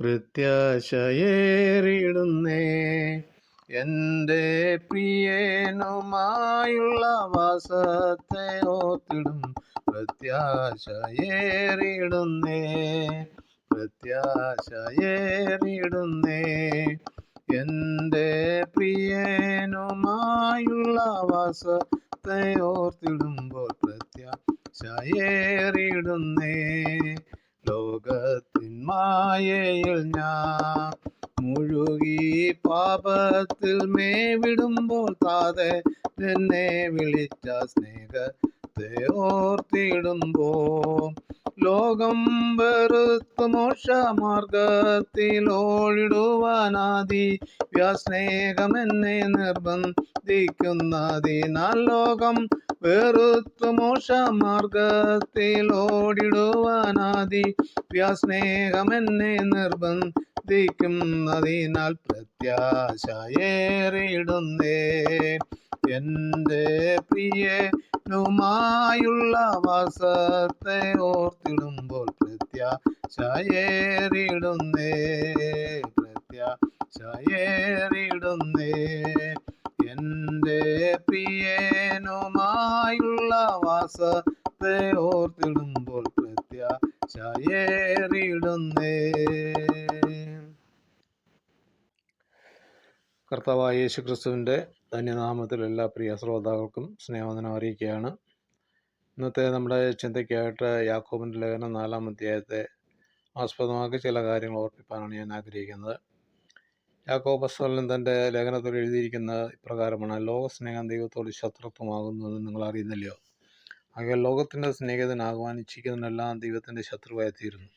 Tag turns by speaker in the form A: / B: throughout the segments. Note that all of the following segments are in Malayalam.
A: പ്രത്യാശയേറിടുന്നേ എന്റെ പ്രിയനുമായുള്ള വാസത്തെ ഓർത്തിടും. പ്രത്യാശയേറിയിടുന്നേ പ്രത്യാശയേറിയിടുന്നേ. എന്റെ പ്രിയനുമായുള്ള വാസത്തെ ഓർത്തിടുമ്പോൾ പ്രത്യാശയേറിടുന്നേ ലോകത്തിൻ മായയിൽ ഞാൻ മുഴുകി പാപത്തിൽ മേവിടുമ്പോൾ താതെ എന്നെ വിളിച്ച സ്നേഹത്തെ ഓർത്തിടുമ്പോ ലോകം വെറുത്ത് മോക്ഷമാർഗത്തിൽ ഓടിടുവാനാദി വ്യാസ്നേഹം എന്നെ നിർബന്ധിക്കുന്നതിനാൽ ലോകം വെറുത്ത് മോക്ഷമാർഗത്തിൽ ഓടിടുവാനാദി വ്യാസ്നേഹം എന്നെ നിർബന്ധിക്കുന്നതിനാൽ പ്രത്യാശയേറിടുന്നേ എന്റെ പ്രിയനുമായുള്ള വാസത്തെ ഓർത്തിടുമ്പോൾ പ്രത്യാശയേറിടുന്നേ പ്രത്യാശയേറിടുന്നേ എന്റെ പ്രിയനുമായുള്ള വാസത്തെ ഓർത്തിടുമ്പോൾ പ്രത്യാശയേറിടുന്നേ കർത്താവായ യേശു ക്രിസ്തുവിന്റെ ധന്യനാമത്തിൽ എല്ലാ പ്രിയ ശ്രോതാക്കൾക്കും സ്നേഹവന്ദനം അറിയിക്കുകയാണ്. ഇന്നത്തെ നമ്മുടെ ചിന്തയ്ക്കായിട്ട് യാക്കോബിന്റെ ലേഖനം നാലാം അധ്യായത്തെ ആസ്പദമാക്കി ചില കാര്യങ്ങൾ ഓർപ്പിക്കാനാണ് ഞാൻ ആഗ്രഹിക്കുന്നത്. യാക്കോബ് അസ്വലൻ തന്റെ ലേഖനത്തിൽ എഴുതിയിരിക്കുന്ന ഇപ്രകാരമാണ് ലോകസ്നേഹം ദൈവത്തോട് ശത്രുത്വമാകുന്നു എന്ന് നിങ്ങൾ അറിയുന്നില്ലയോ? ആകെ ലോകത്തിന്റെ സ്നേഹിതനാകുവാൻ ഇച്ഛിക്കുന്നതിനെല്ലാം ദൈവത്തിന്റെ ശത്രുവായി തീരുന്നു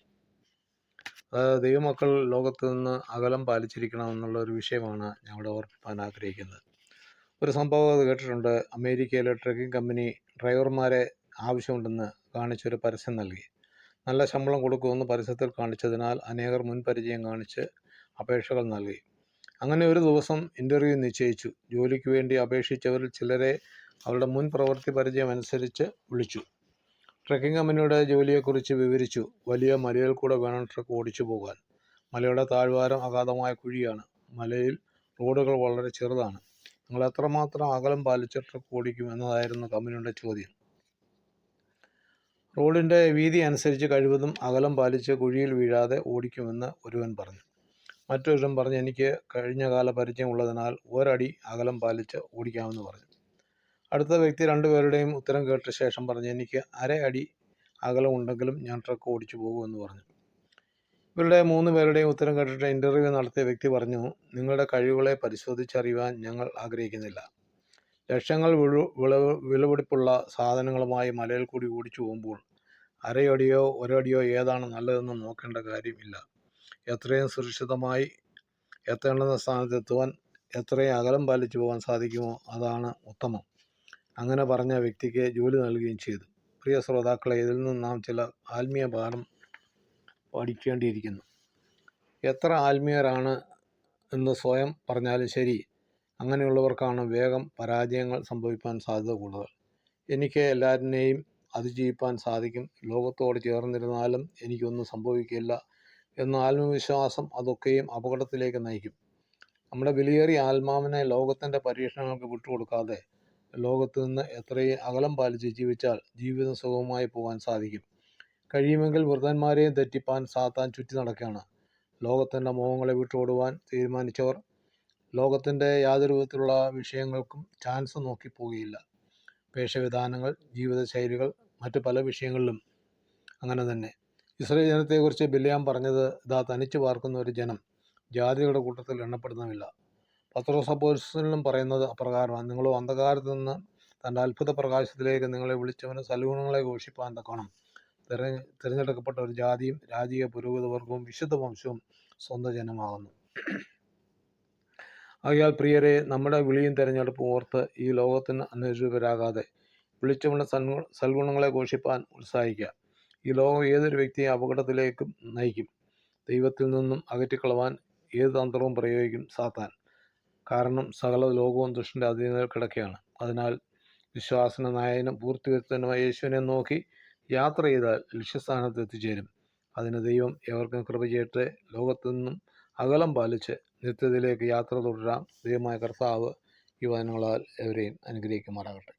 A: ദൈവമക്കൾ ലോകത്ത് നിന്ന് അകലം പാലിച്ചിരിക്കണമെന്നുള്ള ഒരു വിഷയമാണ് ഇവിടെ ഓർപ്പിക്കാൻ ആഗ്രഹിക്കുന്നത്. ഒരു സംഭവം അത് കേട്ടിട്ടുണ്ട്. അമേരിക്കയിലെ ട്രക്കിംഗ് കമ്പനി ഡ്രൈവർമാരെ ആവശ്യമുണ്ടെന്ന് കാണിച്ചൊരു പരസ്യം നൽകി. നല്ല ശമ്പളം കൊടുക്കുമെന്ന് പരസ്യത്തിൽ കാണിച്ചതിനാൽ അനേകർ മുൻപരിചയം കാണിച്ച് അപേക്ഷകൾ നൽകി. അങ്ങനെ ഒരു ദിവസം ഇന്റർവ്യൂ നിശ്ചയിച്ചു. ജോലിക്ക് വേണ്ടി അപേക്ഷിച്ചവരിൽ ചിലരെ അവരുടെ മുൻ പ്രവൃത്തി പരിചയം അനുസരിച്ച് വിളിച്ചു. ട്രക്കിംഗ് കമ്പനിയുടെ ജോലിയെക്കുറിച്ച് വിവരിച്ചു. വലിയ മലയിൽ കൂടെ വേണം ട്രക്ക് ഓടിച്ചു പോകാൻ. മലയുടെ താഴ്വാരം അഗാധമായ കുഴിയാണ്. മലയിൽ റോഡുകൾ വളരെ ചെറുതാണ്. നിങ്ങൾ എത്രമാത്രം അകലം പാലിച്ച് ട്രക്ക് ഓടിക്കും എന്നതായിരുന്നു കമ്പനിയുടെ ചോദ്യം. റോഡിന്റെ വീതി അനുസരിച്ച് കഴിവതും അകലം പാലിച്ച് കുഴിയിൽ വീഴാതെ ഓടിക്കുമെന്ന് ഒരുവൻ പറഞ്ഞു. മറ്റൊരുവൻ പറഞ്ഞു എനിക്ക് കഴിഞ്ഞ കാല പരിചയമുള്ളതിനാൽ ഒരടി അകലം പാലിച്ച് ഓടിക്കാമെന്ന് പറഞ്ഞു. അടുത്ത വ്യക്തി രണ്ടുപേരുടെയും ഉത്തരം കേട്ട ശേഷം പറഞ്ഞു എനിക്ക് അര അടി അകലം ഉണ്ടെങ്കിലും ഞാൻ ട്രക്ക് ഓടിച്ചു പോകുമെന്ന് പറഞ്ഞു. ഇവരുടെ മൂന്ന് പേരുടെയും ഉത്തരം കേട്ടിട്ട് ഇന്റർവ്യൂ നടത്തിയ വ്യക്തി പറഞ്ഞു നിങ്ങളുടെ കഴിവുകളെ പരിശോധിച്ചറിയുവാൻ ഞങ്ങൾ ആഗ്രഹിക്കുന്നില്ല. ലക്ഷങ്ങൾ വിളു വിളവ് വിലപിടിപ്പുള്ള സാധനങ്ങളുമായി മലയിൽ കൂടി ഓടിച്ചു പോകുമ്പോൾ അരയടിയോ ഒരടിയോ ഏതാണ് നല്ലതെന്ന് നോക്കേണ്ട കാര്യമില്ല. എത്രയും സുരക്ഷിതമായി എത്തേണ്ടുന്ന സ്ഥാനത്തെത്തുവാൻ എത്രയും അകലം പാലിച്ചു പോകാൻ സാധിക്കുമോ? അതാണ് ഉത്തമം. അങ്ങനെ പറഞ്ഞ വ്യക്തിക്ക് ജോലി നൽകുകയും ചെയ്തു. പ്രിയ ശ്രോതാക്കളെ ഇതിൽ നിന്ന് നാം ചില ആത്മീയ പാഠം പഠിക്കേണ്ടിയിരിക്കുന്നു. എത്ര ആത്മീയരാണ് എന്ന് സ്വയം പറഞ്ഞാലും ശരി അങ്ങനെയുള്ളവർക്കാണ് വേഗം പരാജയങ്ങൾ സംഭവിക്കാൻ സാധ്യത കൂടുതൽ. എനിക്ക് എല്ലാവരിനെയും അതിജീവിപ്പാൻ സാധിക്കും. ലോകത്തോട് ചേർന്നിരുന്നാലും എനിക്കൊന്നും സംഭവിക്കില്ല എന്ന ആത്മവിശ്വാസം അതൊക്കെയും അപകടത്തിലേക്ക് നയിക്കും. നമ്മുടെ വിലയേറിയ ആത്മാവിനെ ലോകത്തിന്റെ പരീക്ഷണങ്ങൾക്ക് വിട്ടുകൊടുക്കാതെ ലോകത്ത് നിന്ന് എത്രയും അകലം പാലിച്ച് ജീവിച്ചാൽ ജീവിതം സുഗമമായി പോകാൻ സാധിക്കും. കഴിയുമെങ്കിൽ വൃദ്ധന്മാരെയും തെറ്റിപ്പാൻ സാത്താൻ ചുറ്റി നടക്കുകയാണ്. ലോകത്തിന്റെ മോഹങ്ങളെ വിട്ടോടുവാൻ തീരുമാനിച്ചവർ ലോകത്തിന്റെ യാതൊരു വിധത്തിലുള്ള വിഷയങ്ങൾക്കും ചാൻസ് നോക്കി പോവുകയില്ല. വേഷവിധാനങ്ങൾ ജീവിതശൈലികൾ മറ്റു പല വിഷയങ്ങളിലും അങ്ങനെ തന്നെ. ഇസ്രയേൽ ജനത്തെക്കുറിച്ച് ബില്യാം പറഞ്ഞത് ഇതാ തനിച്ച് പാർക്കുന്ന ഒരു ജനം. ജാതികളുടെ കൂട്ടത്തിൽ എണ്ണപ്പെടുന്നമില്ല പത്രോസപ്പോസിലും പറയുന്നത് അപ്രകാരമാണ്. നിങ്ങൾ അന്ധകാരത്തിൽ നിന്ന് തന്റെ അത്ഭുത പ്രകാശത്തിലേക്ക് നിങ്ങളെ വിളിച്ചവന് സൽഗുണങ്ങളെ ഘോഷിപ്പാൻ തക്കണം തിര തിരഞ്ഞെടുക്കപ്പെട്ട ഒരു ജാതിയും രാജീയ പുരോഗത വർഗവും വിശുദ്ധ വംശവും സ്വന്തം ജനമാകുന്നു. ആകയാൽ പ്രിയരെ നമ്മുടെ വിളിയും തിരഞ്ഞെടുപ്പും ഓർത്ത് ഈ ലോകത്തിന് അനുരൂപരാകാതെ സൽഗു സൽഗുണങ്ങളെ ഘോഷിപ്പാൻ ഉത്സാഹിക്കുക. ഈ ലോകം ഏതൊരു വ്യക്തിയെ അപകടത്തിലേക്കും നയിക്കും. ദൈവത്തിൽ നിന്നും അകറ്റിക്കളവാൻ ഏത് തന്ത്രവും പ്രയോഗിക്കും സാത്താൻ. കാരണം സകല ലോകവും ദുഷ്ടന്റെ അധീനതയിൽ കിടക്കുകയാണ്. അതിനാൽ വിശ്വാസന നായനും പൂർത്തിവരുത്തനുമായ യേശുവിനെ നോക്കി യാത്ര ചെയ്താൽ ലക്ഷ്യസ്ഥാനത്ത് എത്തിച്ചേരും. അതിന് ദൈവം എവർക്കും കൃപ ചെയ്യട്ടെ. ലോകത്തു നിന്നും അകലം പാലിച്ച് നിത്യതയിലേക്ക് യാത്ര തുടരാം ദൈവമായ കർത്താവ് വചനങ്ങളാൽ എവരെയും അനുഗ്രഹിക്കുമാറാകട്ടെ.